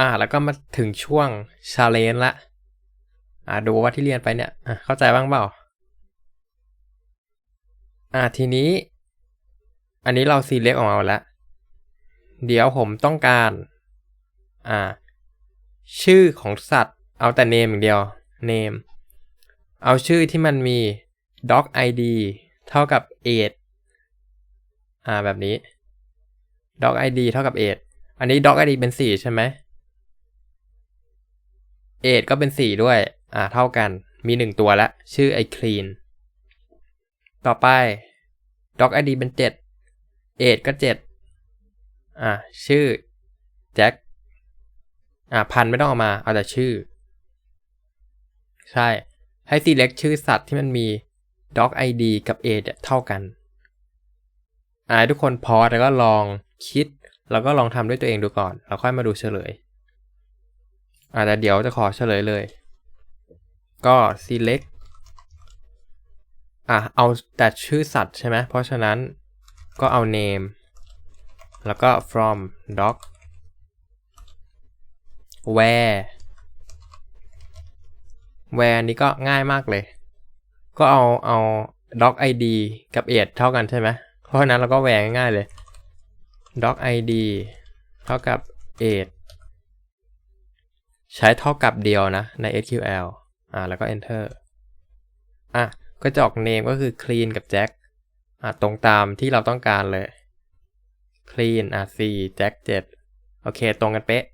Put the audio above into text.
อ่า แล้วก็มาถึงช่วงชาเลนละ อ่า ดูว่าที่เรียนไปเนี่ย อะเข้าใจบ้างเปล่า อ่า ทีนี้ อันนี้เราซีเล็กออกมาแล้ว เดี๋ยวผมต้องการ อ่า ชื่อของสัตว์ เอาแต่ name อย่างเดียว name เอาชื่อที่มันมี doc id เท่ากับ age อ่า แบบนี้ doc id เท่ากับ age อันนี้ doc id เป็นสี่ใช่ไหม age ก็เป็นสี่ด้วย อ่า เท่ากัน มีหนึ่งตัวละ ชื่อไอ clean ต่อไป doc id เป็นเจ็ด age ก็เจ็ดอ่า ชื่อแจ็ค อ่า พันไม่ต้องเอามา เอาแต่ชื่อ ใช่ ให้ select ชื่อสัตว์ที่มันมี doc id กับ age เท่ากัน อ่า ทุกคนพอแล้วก็ลองคิด แล้วก็ลองทำด้วยตัวเองดูก่อน แล้วค่อยมาดูเฉลย อ่าแต่เดี๋ยวจะขอเฉลยเลย ก็ select อะเอาแต่ชื่อสัตว์ใช่ไหมเพราะฉะนั้นก็เอา name แล้วก็ from doc where where นี้ก็ง่ายมากเลย ก็เอาเอา doc id กับ age เท่ากันใช่ไหมเพราะฉะนั้นเราก็ where ง่ายๆเลย doc id เท่ากับ age ใช้เท่ากับเดียวนะใน SQL อ่าแล้วก็ enter อะก็จะออก name ก็คือ clean กับ jack อะตรงตามที่เราต้องการเลย clean อะ c jack 7 โอเค ตรงกันเป๊ะ